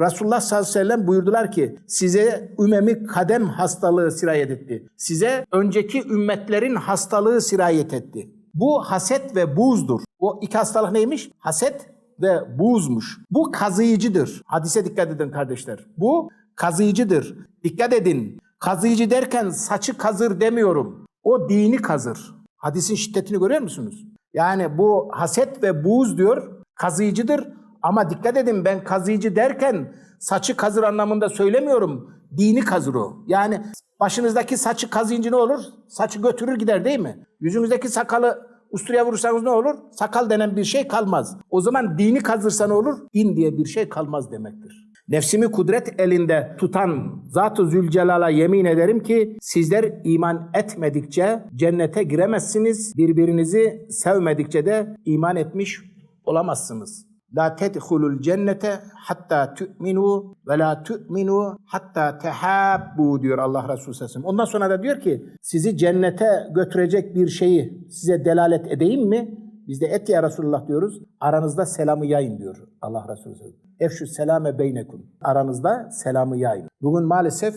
Resulullah sallallahu aleyhi ve sellem buyurdular ki size ümemi kadem hastalığı sirayet etti. Size önceki ümmetlerin hastalığı sirayet etti. Bu haset ve buzdur. O iki hastalık neymiş? Haset ve buzmuş. Bu kazıyıcıdır. Hadise dikkat edin kardeşler. Bu kazıyıcıdır. Dikkat edin. Kazıyıcı derken saçı kazır demiyorum. O dini kazır. Hadisin şiddetini görüyor musunuz? Yani bu haset ve buz diyor kazıyıcıdır. Ama dikkat edin ben kazıyıcı derken saçı kazır anlamında söylemiyorum. Dini kazır o. Yani başınızdaki saçı kazıyınca ne olur? Saçı götürür gider değil mi? Yüzünüzdeki sakalı usturaya vurursanız ne olur? Sakal denen bir şey kalmaz. O zaman dini kazırsa ne olur? Din diye bir şey kalmaz demektir. Nefsimi kudret elinde tutan Zat-ı Zülcelal'a yemin ederim ki sizler iman etmedikçe cennete giremezsiniz. Birbirinizi sevmedikçe de iman etmiş olamazsınız. La tedhulul cennete hatta tu'minu ve la tu'minu hatta tehabbu diyor Allah Resulü sellem. Ondan sonra da diyor ki sizi cennete götürecek bir şeyi size delalet edeyim mi? Biz de et ya Resulullah diyoruz. Aranızda selamı yayın diyor Allah Resulü. Efşü selame beynekum. Aranızda selamı yayın. Bugün maalesef